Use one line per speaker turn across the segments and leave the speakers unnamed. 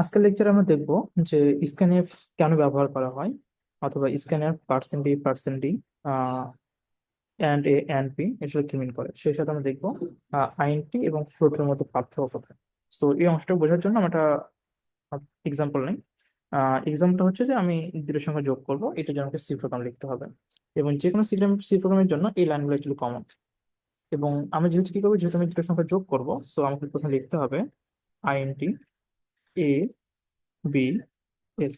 আজকের লেকচারে আমরা দেখব যে স্ক্যানএফ কেন ব্যবহার করা হয় অথবা scanf percent d percent d and a and p এসব কি মিন করে। সেই সাথে আমরা দেখব আইএনটি এবং ফ্লোটের মধ্যে পার্থক্য কোথায়। তো এই অংশটা বোঝার জন্য আমরা একটা এক্সাম্পল নেই। এক্সাম্পলটা হচ্ছে যে আমি দুটো সংখ্যা যোগ করব এটা জন্য আমাকে সি প্রোগ্রাম লিখতে হবে। এবং যে কোনো সিগ্রাম সি প্রোগ্রামের জন্য এই লাইনগুলো অ্যাকচুয়ালি কমন এবং আমি যেহেতু কি করব, যেহেতু আমি দুটো সংখ্যা যোগ করব সো আমাকে প্রথমে লিখতে হবে? INT a b s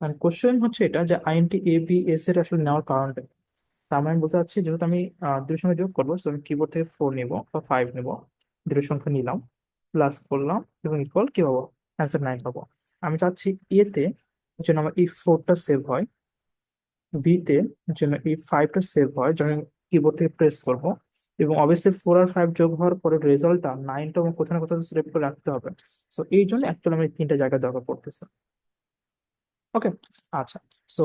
r question হচ্ছে এটা যে আইএনটি এ বি এস এর আসলে নেওয়ার কারণটা? তার মানে আমি বলতে চাচ্ছি, যেহেতু আমি দুটোর সঙ্গে যোগ করব আমি কিবোর্ড থেকে ফোর নিব বা ফাইভ নিব। দুটোর সংখ্যা নিলাম প্লাস করলাম, এবং ইকুয়াল কি পাবো? অ্যান্সার নাইন পাবো। আমি চাচ্ছি এতে যেন আমার এই ফোরটা সেভ হয় বিতে যেন এই ফাইভটা সেভ হয়, যেন কিবোর্ড থেকে প্রেস করব। এবং অবভিয়াসলি ফোর আর ফাইভ যোগ হওয়ার পরে রেজাল্টটা নাইনটা কোথাও না কোথাও সেভ করে রাখতে হবে। সো এই জন্য অ্যাকচুয়ালি আমি তিনটা জায়গায় দরকার পড়তেছে ওকে আচ্ছা। সো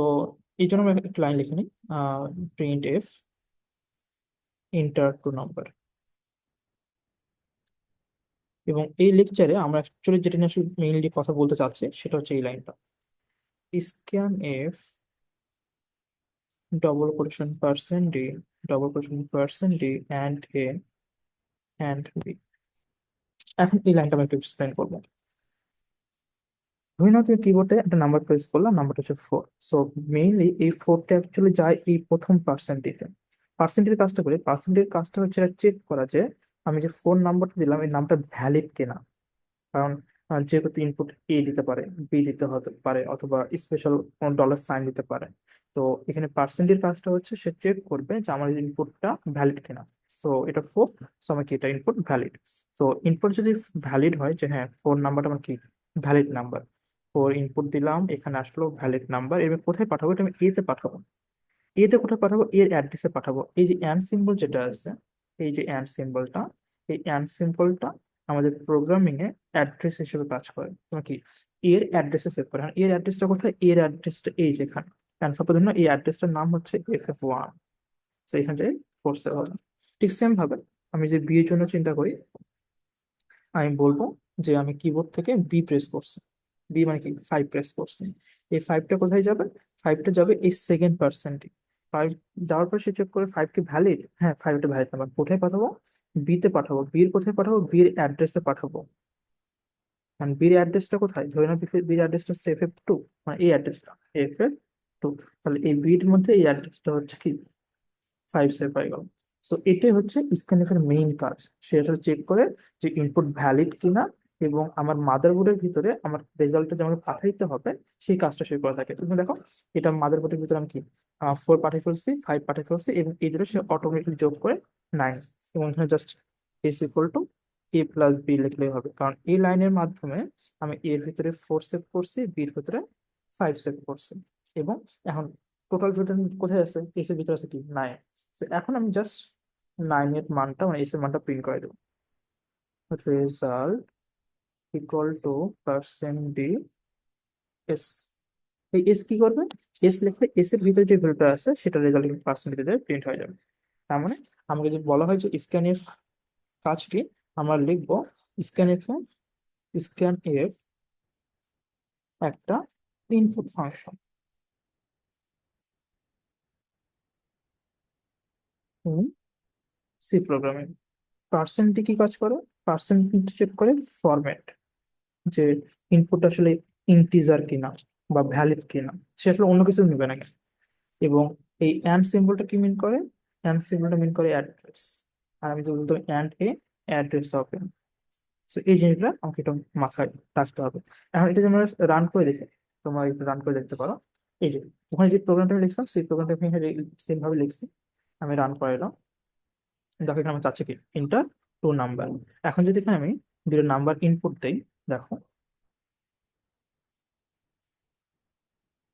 এই জন্য আমি একটা লাইন লিখে নিই। Print f enter two number এবং এই লেকচারে আমরা অ্যাকচুয়ালি যেটা নিয়ে আসলে মেইনলি কথা বলতে চাচ্ছি, সেটা হচ্ছে এই লাইনটা scan f double quotation percent d double quotation percent d and a and b. এখন এই লাইনটা আমি একটু এক্সপ্লেন করব। ধরে নাও তুমি কিবোর্ডে একটা নাম্বার প্রেস করলাম নাম্বারটা হচ্ছে ফোর সো মেইনলি এই ফোরটা অ্যাকচুয়ালি যায় এই প্রথম পার্সেন্টেজে পার্সেন্টের কাজটা করে পার্সেন্টের কাজটা হচ্ছে চেক করা যে, আমি যে ফোন নাম্বারটা দিলাম, এই নামটা ভ্যালিড কিনা। কারণ যে কোনো ইনপুট এ দিতে পারে বি দিতে হতে পারে, অথবা স্পেশাল ডলার সাইন দিতে পারে। তো এখানে পার্সেন্টের কাজটা হচ্ছে সে চেক করবে যে আমার ইনপুটটা ভ্যালিড কিনা। সো এটা ফোর সো আমাকে এটা ইনপুট ভ্যালিড সো ইনপুট যদি ভ্যালিড হয় যে হ্যাঁ ফোর নাম্বারটা আমার কি? ভ্যালিড নাম্বার ফোর ইনপুট দিলাম, এখানে আসলো ভ্যালিড নাম্বার এবার কোথায় পাঠাবো? এটা আমি এতে পাঠাবো। এতে কোথায় পাঠাবো? এর অ্যাড্রেসে পাঠাবো। এই যে অ্যান্ড সিম্বল যেটা আছে, এই যে অ্যান্ড সিম্বলটা এই অ্যান্ড সিম্বলটা আমাদের প্রোগ্রামিং এ অ্যাড্রেস হিসেবে কাজ করে। কি? এর অ্যাড্রেসে সেভ করে। এর অ্যাড্রেসটা কোথায়? এর অ্যাড্রেসটা এই যেখানে। কারণ সাপোজ ধরুন এই অ্যাড্রেসটার নাম হচ্ছে এফ এফ ওয়ান তো এখান থেকে ফোর সেভ হবে। ঠিক সেম ভাবে আমি যে বি এর জন্য চিন্তা করি, আমি বলব যে আমি কিবোর্ড থেকে বি প্রেস করছি। বি মানে কি? ফাইভ প্রেস করছি। এই ফাইভটা কোথায় যাবে? ফাইভটা যাবে এই সেকেন্ড পার্সেন্টে ফাইভ যাওয়ার পর সে চেক করে ফাইভ কি ভ্যালিড হ্যাঁ ফাইভটা ভ্যালিড নাম্বার কোথায় পাঠাবো? বিতে পাঠাবো। বির কোথায় পাঠাবো? বির অ্যাড্রেসে পাঠাবো। মানে বির অ্যাড্রেসটা কোথায়? ধরে নাও বির অ্যাড্রেসটা হচ্ছে এফ এফ টু মানে এই অ্যাড্রেসটা এফ এফ টু তাহলে এই বির মধ্যে এই অ্যাড্রেসটা হচ্ছে কি? ফাইভ সেভ হয়ে গেল। সো এটাই হচ্ছে স্ক্যানএফের মেইন কাজ। সেটা চেক করে যে ইনপুট ভ্যালিড কিনা। এবং আমার মাদারবোর্ডের ভিতরে আমার রেজাল্টটা যে আমাকে পাঠাইতে হবে, সেই কাজটা সে করে থাকে। তুমি দেখো, এটা মাদারবোর্ডের ভিতরে আমি কি? ফোর পাঠিয়ে ফেলছি ফাইভ পাঠিয়ে ফেলছি এবং এই দুটো সে অটোমেটিক যোগ করে নাইন এবং এখানে just s equal to a plus b লিখলেই হবে। কারণ এই লাইনের মাধ্যমে আমি এর ভিতরে ফোর সেভ করছি বির ভিতরে ফাইভ সেভ করছি। এবং এখন টোটাল ভিতরে কোথায় আছে? এস এর ভিতরে আছে কি? নাইন তো এখন আমি জাস্ট নাইন এর মানটা মানে এস এর মানটা প্রিন্ট করে দেবো। Result equal to percent d s এই এস কি করবে? এস লিখলে এস এর ভিতরে যে ভ্যালুটা আছে, সেটা রেজাল্ট পার্সেন্ট দিয়ে প্রিন্ট হয়ে যাবে। তার মানে আমাকে যে বলা হয় যে স্ক্যান এফ কাজটি, আমরা লিখব স্ক্যান এফ স্ক্যান এফ একটা ইনপুট ফাংশন সি প্রোগ্রামিং পার্সেন্টে কি কাজ করে? পার্সেন্ট চেক করে ফরম্যাট যে ইনপুট আসলে ইন্টিজার কিনা বা ভ্যালিড কিনা, সে আসলে অন্য কিছু নেবে নাকি? এবং এই অ্যান্ড সিম্বলটা কি মিন করে? অ্যান্ড সিম্বলটা মিন করে অ্যাড্রেস আর আমি যে বলতাম অ্যান্ড এ অ্যাড্রেস হবে। সো এই জিনিসটা আমাকে একটু মাথায় রাখতে হবে। এখন এটা আমরা রান করে দেখি, তোমরা একটু রান করে দেখতে পারো। এই যে, ওখানে যে প্রোগ্রামটা আমি লিখছিলাম সেই প্রোগ্রামটা আমি সেম ভাবে লিখছি। আমি রান করে এলাম। দেখো এখানে আমার চাচ্ছে কি? ইন্টার টু নাম্বার এখন যদি এখানে আমি দুটো নাম্বার ইনপুট দেই দেখো।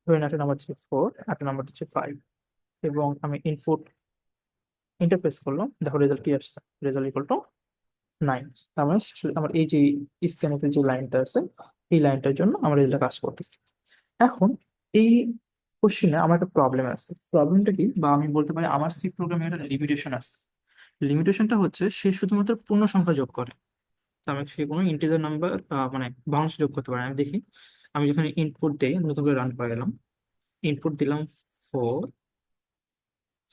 ধরেন একটা নাম্বার হচ্ছে ফোর একটা নাম্বার হচ্ছে ফাইভ এবং আমি ইনপুট ইন্টারফেস করলাম। দেখো রেজাল্ট কি আসছে? রেজাল্ট ইকুয়াল টু নাইন তার মানে আমার এই যে স্ক্যানের যে লাইনটা আছে, এই লাইনটার জন্য আমার রেজাল্ট কাজ করতেছে। এখন এই কোশ্চেনে আমার একটা প্রবলেম আছে। প্রবলেমটা কি? বা আমি বলতে পারি আমার সি প্রোগ্রামে একটা লিমিটেশন আছে। লিমিটেশনটা হচ্ছে সে শুধুমাত্র পূর্ণ সংখ্যা যোগ করে। মানে সে কোনো ইন্টিজার নাম্বার মানে ভগ্নাংশ যোগ করতে পারে। আমি দেখি, আমি যখন ইনপুট দেই নতুন করে রান করে গেলাম। ইনপুট দিলাম ফোর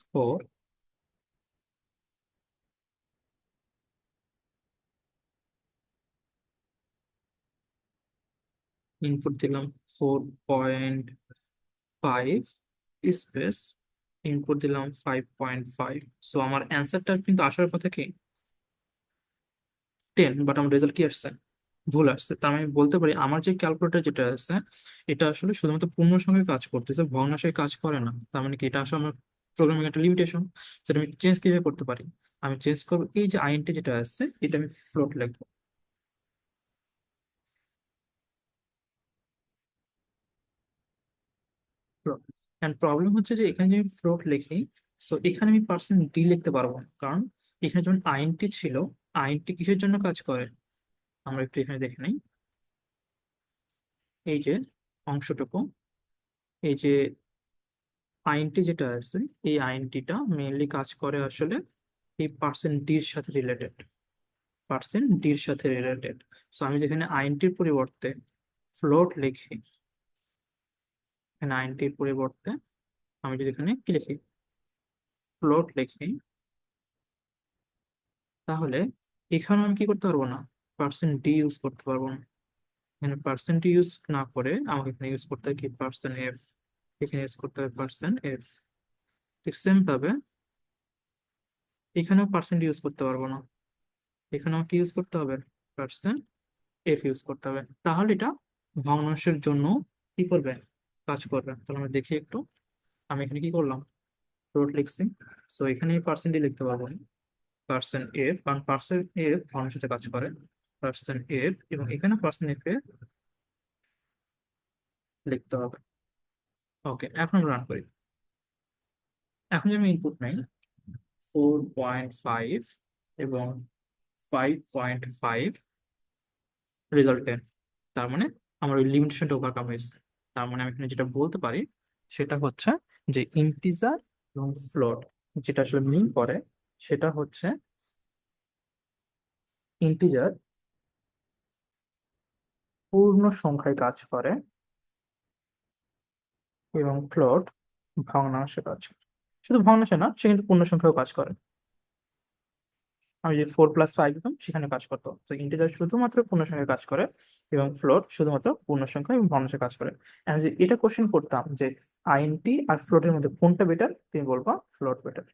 ফোর ইনপুট দিলাম four point five space input দিলাম ফাইভ পয়েন্ট ফাইভ সো আমার অ্যান্সারটা কিন্তু আসার কথা কি? টেন বাট আমার রেজাল্ট কি আসছে? ভুল আসছে। মানে আমি বলতে পারি, আমার যে ক্যালকুলেটর যেটা আছে, এটা আসলে শুধুমাত্র পূর্ণ সংখ্যায় কাজ করতেছে ভগ্নাংশে কাজ করে না। তার মানে কি, এটা আসলে আমার প্রোগ্রামিং একটা লিমিটেশন সেটা আমি চেঞ্জ কীভাবে করতে পারি? আমি চেঞ্জ করব এই যে আইনটি যেটা আসছে এটা আমি ফ্লোট লিখব। এন্ড প্রবলেম হচ্ছে যে এখানে যদি ফ্লোট লিখি সো এখানে আমি পার্সেন্ট ডি লিখতে পারব না। কারণ এখানে যখন আইনটি ছিল আইনটি কিসের জন্য কাজ করে? আমরা একটু এখানে দেখে নিই। এই যে অংশটুকু, এই যে আইনটি যেটা আছে, এই আইনটিটা মেইনলি কাজ করে আসলে এই পার্সেন্ট ডির সাথে রিলেটেড পার্সেন্ট ডির সাথে রিলেটেড সো আমি যেখানে আইনটির পরিবর্তে ফ্লোট লিখি, এখানে আইনটির পরিবর্তে আমি যদি এখানে কি লিখি? ফ্লোট লিখি, তাহলে এখানে আমি কি করতে পারব না? পার্সেন্ট ডি ইউজ করতে পারব না। এখানে পার্সেন্ট ইউজ না করে আমাকে এখানে ইউজ করতে হবে কি? পার্সেন্ট এফ এখানে ইউজ করতে হবে পার্সেন্ট এফ ঠিক সেম ভাবে এখানেও পার্সেন্ট ইউজ করতে পারব না। এখানে আমাকে ইউজ করতে হবে? পার্সেন্ট এফ ইউজ করতে হবে। তাহলে এটা ভগ্নাংশের জন্য কি করবে? কাজ করবে। তাহলে আমরা দেখি একটু। আমি এখানে কি করলাম? রোড লিখছি। সো এখানে পার্সেন্টই লিখতে পারব। না পার্সেন্ট এফ কারণ পার্সেন্ট এফ ভগ্নাংশের সাথে কাজ করে পার্সেন্ট এফ এবং এখানে পার্সেন্ট এফ এ লিখতে হবে। ওকে এখন আমরা রান করি। এখন আমি ইনপুট নেই ফোর পয়েন্ট ফাইভ এবং five point five result ten তার মানে আমার ওই লিমিটেশনটা ওভারকাম হয়েছে। তার মানে আমি এখানে যেটা বলতে পারি সেটা হচ্ছে যে ইন্টিজার এবং ফ্লোট যেটা আসলে মিন করে সেটা হচ্ছে ইন্টিজার পূর্ণ সংখ্যায় কাজ করে এবং ফ্লোট ভগ্নাংশে কাজ করে। শুধু ভগ্নাংশে না, সে কিন্তু পূর্ণ সংখ্যাও কাজ করে। আমি যে ফোর প্লাস ফাইভ দিতাম, সেখানে কাজ করতো। তো ইন্টিজার শুধুমাত্র পূর্ণ সংখ্যায় কাজ করে এবং ফ্লোট শুধুমাত্র পূর্ণ সংখ্যা এবং ভগ্নাংশে কাজ করে। আমি যে এটা কোশ্চেন করতাম যে আইএনটি আর ফ্লোটের মধ্যে কোনটা বেটার তুমি বলবা ফ্লোট বেটার